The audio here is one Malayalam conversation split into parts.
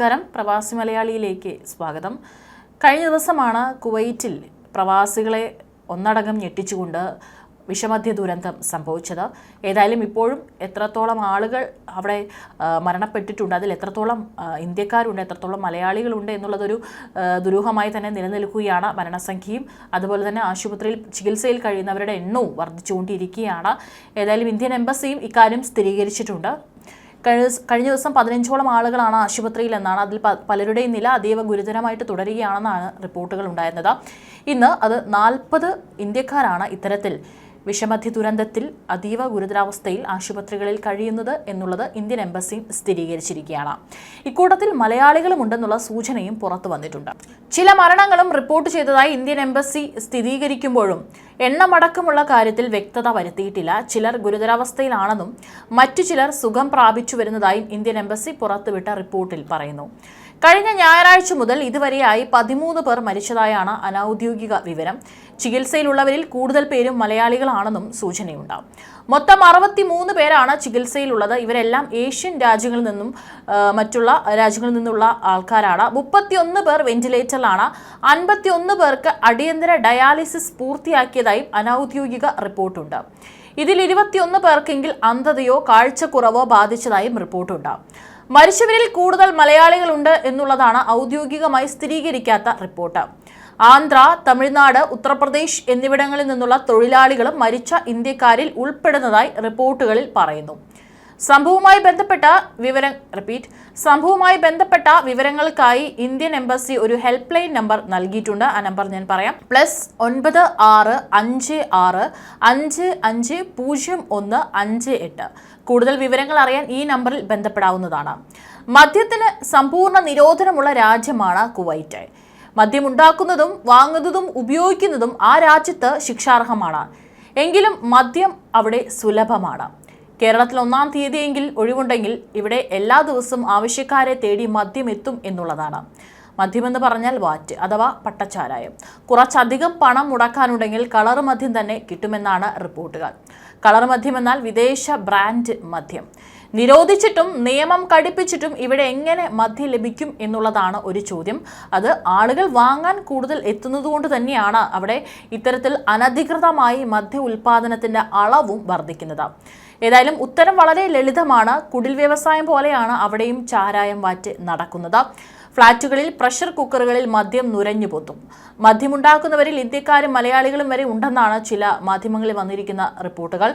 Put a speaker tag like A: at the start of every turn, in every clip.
A: നമസ്കാരം പ്രവാസി മലയാളിയിലേക്ക് സ്വാഗതം. കഴിഞ്ഞ ദിവസമാണ് കുവൈറ്റിൽ പ്രവാസികളെ ഒന്നടങ്കം ഞെട്ടിച്ചുകൊണ്ട് വിഷമധ്യ ദുരന്തം സംഭവിച്ചത്. ഏതായാലും ഇപ്പോഴും എത്രത്തോളം ആളുകൾ അവിടെ മരണപ്പെട്ടിട്ടുണ്ട് അതിൽ എത്രത്തോളം ഇന്ത്യക്കാരുണ്ട് എത്രത്തോളം മലയാളികളുണ്ട് എന്നുള്ളതൊരു ദുരൂഹമായി തന്നെ നിലനിൽക്കുകയാണ് മരണസംഖ്യയും. അതുപോലെ തന്നെ ആശുപത്രിയിൽ ചികിത്സയിൽ കഴിയുന്നവരുടെ എണ്ണവും വർദ്ധിച്ചുകൊണ്ടിരിക്കുകയാണ്. ഏതായാലും ഇന്ത്യൻ എംബസിയും ഇക്കാര്യം സ്ഥിരീകരിച്ചിട്ടുണ്ട്. കഴിഞ്ഞ ദിവസ- പതിനഞ്ചോളം ആളുകളാണ് ആശുപത്രിയിൽ എന്നാണ് അതിൽ പലരുടെയും നില അതീവ ഗുരുതരമായിട്ട് തുടരുകയാണെന്നാണ് റിപ്പോർട്ടുകൾ ഉണ്ടായിരുന്നത്. ഇന്ന് അത് നാൽപ്പത് ഇന്ത്യക്കാരാണ് ഇത്തരത്തിൽ വിഷമധ്യ ദുരന്തത്തിൽ അതീവ ഗുരുതരാവസ്ഥയിൽ ആശുപത്രികളിൽ കഴിയുന്നത് എന്നുള്ളത് ഇന്ത്യൻ എംബസി സ്ഥിരീകരിച്ചിരിക്കുകയാണ്. ഇക്കൂട്ടത്തിൽ മലയാളികളും ഉണ്ടെന്നുള്ള സൂചനയും പുറത്തു വന്നിട്ടുണ്ട്. ചില മരണങ്ങളും റിപ്പോർട്ട് ചെയ്തതായി ഇന്ത്യൻ എംബസി സ്ഥിരീകരിക്കുമ്പോഴും എണ്ണമടക്കമുള്ള കാര്യത്തിൽ വ്യക്തത വരുത്തിയിട്ടില്ല. ചിലർ ഗുരുതരാവസ്ഥയിലാണെന്നും മറ്റു ചിലർ സുഖം പ്രാപിച്ചു വരുന്നതായും ഇന്ത്യൻ എംബസി പുറത്തുവിട്ട റിപ്പോർട്ടിൽ പറയുന്നു. കഴിഞ്ഞ ഞായറാഴ്ച മുതൽ ഇതുവരെയായി പതിമൂന്ന് പേർ മരിച്ചതായാണ് അനൌദ്യോഗിക വിവരം. ചികിത്സയിലുള്ളവരിൽ കൂടുതൽ പേരും മലയാളികളാണെന്നും സൂചനയുണ്ട്. മൊത്തം അറുപത്തിമൂന്ന് പേരാണ് ചികിത്സയിലുള്ളത്. ഇവരെല്ലാം ഏഷ്യൻ രാജ്യങ്ങളിൽ നിന്നും മറ്റുള്ള രാജ്യങ്ങളിൽ നിന്നുള്ള ആൾക്കാരാണ്. മുപ്പത്തിയൊന്ന് പേർ വെന്റിലേറ്ററിലാണ്. അൻപത്തിയൊന്ന് പേർക്ക് അടിയന്തര ഡയാലിസിസ് പൂർത്തിയാക്കിയതായും അനൌദ്യോഗിക റിപ്പോർട്ടുണ്ട്. ഇതിൽ ഇരുപത്തിയൊന്ന് പേർക്കെങ്കിൽ അന്ധതയോ കാഴ്ചക്കുറവോ ബാധിച്ചതായും റിപ്പോർട്ടുണ്ട്. മരിച്ചവരിൽ കൂടുതൽ മലയാളികളുണ്ട് എന്നുള്ളതാണ് ഔദ്യോഗികമായി സ്ഥിരീകരിക്കാത്ത റിപ്പോർട്ട്. ആന്ധ്ര തമിഴ്നാട് ഉത്തർപ്രദേശ് എന്നിവിടങ്ങളിൽ നിന്നുള്ള തൊഴിലാളികളും മരിച്ച ഇന്ത്യക്കാരിൽ ഉൾപ്പെടുന്നതായി റിപ്പോർട്ടുകളിൽ പറയുന്നു. സംഭവവുമായി ബന്ധപ്പെട്ട വിവരം റിപ്പീറ്റ് സംഭവവുമായി ബന്ധപ്പെട്ട വിവരങ്ങൾക്കായി ഇന്ത്യൻ എംബസി ഒരു ഹെൽപ്പ് ലൈൻ നമ്പർ നൽകിയിട്ടുണ്ട്. ആ നമ്പർ ഞാൻ പറയാം. പ്ലസ് ഒൻപത് ആറ് അഞ്ച് ആറ് അഞ്ച് അഞ്ച് പൂജ്യം ഒന്ന് അഞ്ച് എട്ട്. കൂടുതൽ വിവരങ്ങൾ അറിയാൻ ഈ നമ്പറിൽ ബന്ധപ്പെടാവുന്നതാണ്. മദ്യത്തിന് സമ്പൂർണ നിരോധനമുള്ള രാജ്യമാണ് കുവൈറ്റ്. മദ്യം ഉണ്ടാക്കുന്നതും വാങ്ങുന്നതും ഉപയോഗിക്കുന്നതും ആ രാജ്യത്ത് ശിക്ഷാർഹമാണ്. എങ്കിലും മദ്യം അവിടെ സുലഭമാണ്. കേരളത്തിൽ ഒന്നാം തീയതിയെങ്കിൽ ഒഴിവുണ്ടെങ്കിൽ ഇവിടെ എല്ലാ ദിവസവും ആവശ്യക്കാരെ തേടി മദ്യം എത്തും എന്നുള്ളതാണ്. മദ്യമെന്ന് പറഞ്ഞാൽ വാറ്റ് അഥവാ പട്ടച്ചാരായം. കുറച്ചധികം പണം മുടക്കാനുണ്ടെങ്കിൽ കളർ മദ്യം തന്നെ കിട്ടുമെന്നാണ് റിപ്പോർട്ടുകൾ. കളർ മദ്യം എന്നാൽ വിദേശ ബ്രാൻഡ് മദ്യം. നിരോധിച്ചിട്ടും നിയമം കടുപ്പിച്ചിട്ടും ഇവിടെ എങ്ങനെ മദ്യം ലഭിക്കും എന്നുള്ളതാണ് ഒരു ചോദ്യം. അത് ആളുകൾ വാങ്ങാൻ കൂടുതൽ എത്തുന്നതുകൊണ്ട് തന്നെയാണ് അവിടെ ഇത്തരത്തിൽ അനധികൃതമായി മദ്യ ഉൽപ്പാദനത്തിന്റെ അളവും വർദ്ധിക്കുന്നത്. ഏതായാലും ഉത്തരം വളരെ ലളിതമാണ്. കുടിൽ വ്യവസായം പോലെയാണ് അവിടെയും ചാരായം വാറ്റ് നടക്കുന്നത്. ഫ്ളാറ്റുകളിൽ പ്രഷർ കുക്കറുകളിൽ മദ്യം നുരഞ്ഞു പൊത്തും. മദ്യമുണ്ടാക്കുന്നവരിൽ ഇന്ത്യക്കാരും മലയാളികളും വരെ ഉണ്ടെന്നാണ് ചില മാധ്യമങ്ങളിൽ വന്നിരിക്കുന്ന റിപ്പോർട്ടുകൾ.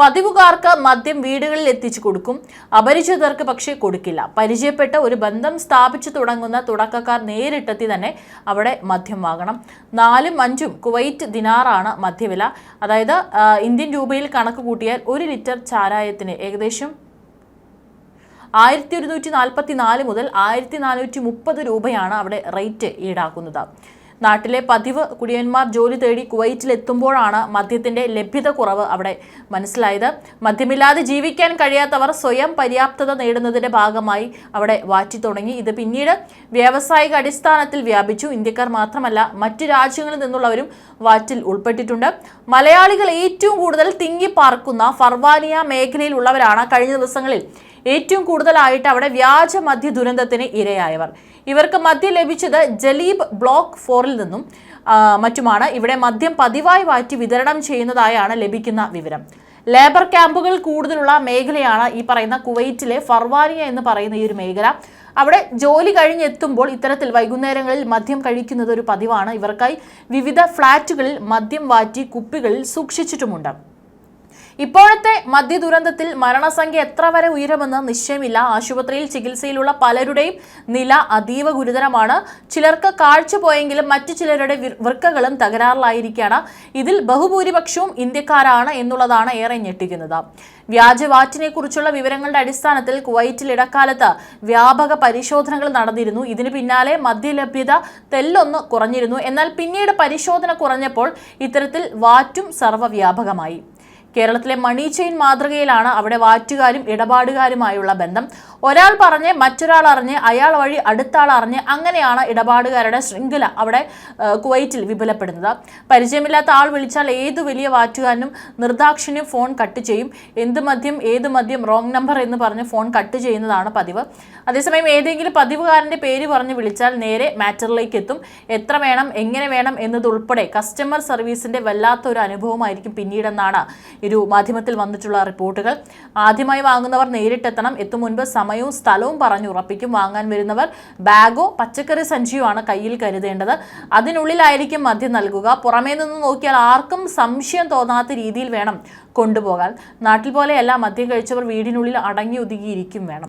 A: പതിവുകാർക്ക് മദ്യം വീടുകളിൽ എത്തിച്ചു കൊടുക്കും. അപരിചിതർക്ക് പക്ഷേ കൊടുക്കില്ല. പരിചയപ്പെട്ട ഒരു ബന്ധം സ്ഥാപിച്ചു തുടങ്ങുന്ന തുടക്കക്കാർ നേരിട്ടെത്തി തന്നെ അവിടെ മദ്യം വാങ്ങണം. നാലും അഞ്ചും കുവൈറ്റ് ദിനാറാണ് മദ്യവില. അതായത് ഇന്ത്യൻ രൂപയിൽ കണക്ക് കൂട്ടിയാൽ ഒരു ലിറ്റർ ചാരായത്തിന് ഏകദേശം ആയിരത്തി ഒരുന്നൂറ്റി നാൽപ്പത്തി നാല് മുതൽ ആയിരത്തി നാനൂറ്റി മുപ്പത് രൂപയാണ് അവിടെ റേറ്റ് ഈടാക്കുന്നത്. നാട്ടിലെ പതിവ് കുടിയന്മാർ ജോലി തേടി കുവൈറ്റിലെത്തുമ്പോഴാണ് മദ്യത്തിന്റെ ലഭ്യത കുറവ് അവിടെ മനസ്സിലായത്. മദ്യമില്ലാതെ ജീവിക്കാൻ കഴിയാത്തവർ സ്വയം പര്യാപ്തത നേടുന്നതിന്റെ ഭാഗമായി അവിടെ വാറ്റി തുടങ്ങി. ഇത് പിന്നീട് വ്യാവസായിക അടിസ്ഥാനത്തിൽ വ്യാപിച്ചു. ഇന്ത്യക്കാർ മാത്രമല്ല മറ്റു രാജ്യങ്ങളിൽ നിന്നുള്ളവരും വാറ്റിൽ ഉൾപ്പെട്ടിട്ടുണ്ട്. മലയാളികൾ ഏറ്റവും കൂടുതൽ തിങ്ങി പാർക്കുന്ന ഫർവാനിയ മേഖലയിലുള്ളവരാണ് കഴിഞ്ഞ ദിവസങ്ങളിൽ ഏറ്റവും കൂടുതലായിട്ട് അവിടെ വ്യാജ മദ്യ ദുരന്തത്തിന് ഇരയായവർ. ഇവർക്ക് മദ്യം ലഭിച്ചത് ജലീബ് ബ്ലോക്ക് ഫോറിൽ നിന്നും മറ്റുമാണ്. ഇവിടെ മദ്യം പതിവായി മാറ്റി വിതരണം ചെയ്യുന്നതായാണ് ലഭിക്കുന്ന വിവരം. ലേബർ ക്യാമ്പുകൾ കൂടുതലുള്ള മേഖലയാണ് ഈ പറയുന്ന കുവൈറ്റിലെ ഫർവാനിയ എന്ന് പറയുന്ന ഈ ഒരു മേഖല. അവിടെ ജോലി കഴിഞ്ഞെത്തുമ്പോൾ ഇത്തരത്തിൽ വൈകുന്നേരങ്ങളിൽ മദ്യം കഴിക്കുന്നത് ഒരു പതിവാണ്. ഇവർക്കായി വിവിധ ഫ്ളാറ്റുകളിൽ മദ്യം വാറ്റി കുപ്പികളിൽ സൂക്ഷിച്ചിട്ടുമുണ്ട്. ഇപ്പോഴത്തെ മദ്യ ദുരന്തത്തിൽ മരണസംഖ്യ എത്ര വരെ ഉയരുമെന്ന് നിശ്ചയമില്ല. ആശുപത്രിയിൽ ചികിത്സയിലുള്ള പലരുടെയും നില അതീവ ഗുരുതരമാണ്. ചിലർക്ക് കാഴ്ച പോയെങ്കിലും മറ്റു ചിലരുടെ വൃക്കകളും തകരാറിലായിരിക്കുകയാണ്. ഇതിൽ ബഹുഭൂരിപക്ഷവും ഇന്ത്യക്കാരാണ് എന്നുള്ളതാണ് ഏറെ ഞെട്ടിക്കുന്നത്. വ്യാജവാറ്റിനെ കുറിച്ചുള്ള വിവരങ്ങളുടെ അടിസ്ഥാനത്തിൽ കുവൈറ്റിൽ ഇടക്കാലത്ത് വ്യാപക പരിശോധനകൾ നടന്നിരുന്നു. ഇതിന് പിന്നാലെ മദ്യലഭ്യത തെല്ലൊന്ന് കുറഞ്ഞിരുന്നു. എന്നാൽ പിന്നീട് പരിശോധന കുറഞ്ഞപ്പോൾ ഇത്തരത്തിൽ വാറ്റും സർവവ്യാപകമായി. കേരളത്തിലെ മണി ചെയിൻ മാതൃകയിലാണ് അവിടെ വാറ്റുകാരും ഇടപാടുകാരുമായുള്ള ബന്ധം. ഒരാൾ പറഞ്ഞ് മറ്റൊരാൾ അറിഞ്ഞ് അയാൾ വഴി അടുത്ത ആൾ അറിഞ്ഞ് അങ്ങനെയാണ് ഇടപാടുകാരുടെ ശൃംഖല അവിടെ കുവൈറ്റിൽ വിപുലപ്പെടുന്നത്. പരിചയമില്ലാത്ത ആൾ വിളിച്ചാൽ ഏത് വലിയ വാറ്റുകാരനും നിർദാക്ഷിണ്യം ഫോൺ കട്ട് ചെയ്യും. എന്ത് മദ്യം ഏത് മദ്യം റോങ് നമ്പർ എന്ന് പറഞ്ഞ് ഫോൺ കട്ട് ചെയ്യുന്നതാണ് പതിവ്. അതേസമയം ഏതെങ്കിലും പതിവുകാരന്റെ പേര് പറഞ്ഞ് വിളിച്ചാൽ നേരെ മാറ്ററിലേക്ക് എത്തും. എത്ര വേണം എങ്ങനെ വേണം എന്നതുൾപ്പെടെ കസ്റ്റമർ സർവീസിന്റെ വല്ലാത്തൊരു അനുഭവമായിരിക്കും പിന്നീടെന്നാണ് ഇരു മാധ്യമത്തിൽ വന്നിട്ടുള്ള റിപ്പോർട്ടുകൾ. ആദ്യമായി വാങ്ങുന്നവർ നേരിട്ടെത്തണം. എത്തും മുൻപ് സമയവും സ്ഥലവും പറഞ്ഞുറപ്പിക്കും വാങ്ങാൻ വരുന്നവർ ബാഗോ പച്ചക്കറി സഞ്ചിയോ ആണ് കയ്യിൽ കരുതേണ്ടത്. അതിനുള്ളിലായിരിക്കും മദ്യം നൽകുക. പുറമേ നിന്ന് നോക്കിയാൽ ആർക്കും സംശയം തോന്നാത്ത രീതിയിൽ വേണം കൊണ്ടുപോകാൻ. നാട്ടിൽ പോലെയല്ല മദ്യം കഴിച്ചവർ വീടിനുള്ളിൽ അടങ്ങി ഒതുങ്ങിയിരിക്കും വേണം.